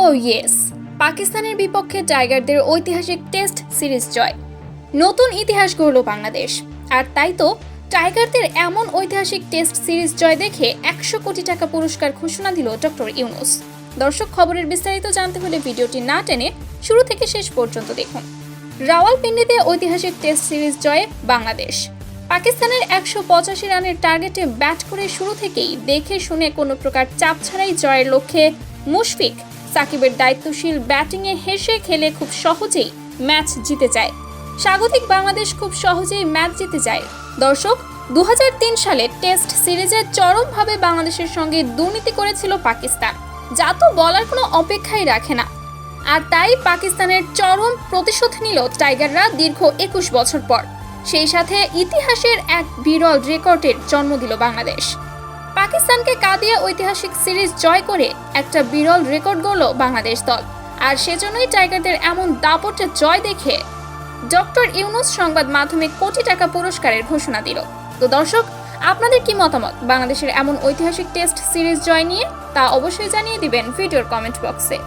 ও yes পাকিস্তানের বিপক্ষে টাইগারদের ঐতিহাসিক টেস্ট সিরিজ জয়। নতুন ইতিহাস গড়ল বাংলাদেশ। আর তাই তো টাইগারদের এমন ঐতিহাসিক টেস্ট সিরিজ জয় দেখে একশো কোটি টাকা পুরস্কার ঘোষণা দিল ডক্টর ইউনুস। দর্শক খবরের বিস্তারিত জানতে হলে ভিডিওটি না টেনে শুরু থেকে শেষ পর্যন্ত দেখুন। রাওয়ালপিন্ডিতে ঐতিহাসিক টেস্ট সিরিজ জয়ে বাংলাদেশ। পাকিস্তানের একশো পঁচাশি রানের টার্গেটে ব্যাট করে শুরু থেকেই দেখে শুনে কোনো প্রকার চাপ ছাড়াই জয়ের লক্ষ্যে মুশফিক সাকিবের দায়িত্বশীল ব্যাটিংয়ে হেসে খেলে খুব সহজেই ম্যাচ জিতে যায়। স্বাগতিক বাংলাদেশ খুব সহজেই ম্যাচ জিতে যায়। দর্শক দু হাজার তিন সালে টেস্ট সিরিজে চরমভাবে বাংলাদেশের সঙ্গে দুর্নীতি করেছিল পাকিস্তান, যা তো বলার কোনো অপেক্ষাই রাখে না। আর তাই পাকিস্তানের চরম প্রতিশোধ নিল টাইগাররা দীর্ঘ একুশ বছর পর। সেই সাথে ইতিহাসের এক বিরল রেকর্ডের জন্ম দিল বাংলাদেশ। পাকিস্তানকে কাঁদিয়ে ঐতিহাসিক সিরিজ জয় করে একটা বিরল রেকর্ড গড়ল বাংলাদেশ দল। আর সেজন্যই টাইগারদের এমন দাপটে জয় দেখে ডক্টর ইউনুস সংবাদ মাধ্যমে কোটি টাকা পুরস্কারের ঘোষণা দিল। তো দর্শক, আপনাদের কি মতামত? বাংলাদেশের এমন ঐতিহাসিক টেস্ট সিরিজ জয় নিয়ে তা অবশ্যই জানিয়ে দিবেন ভিডিওর কমেন্ট বক্সে।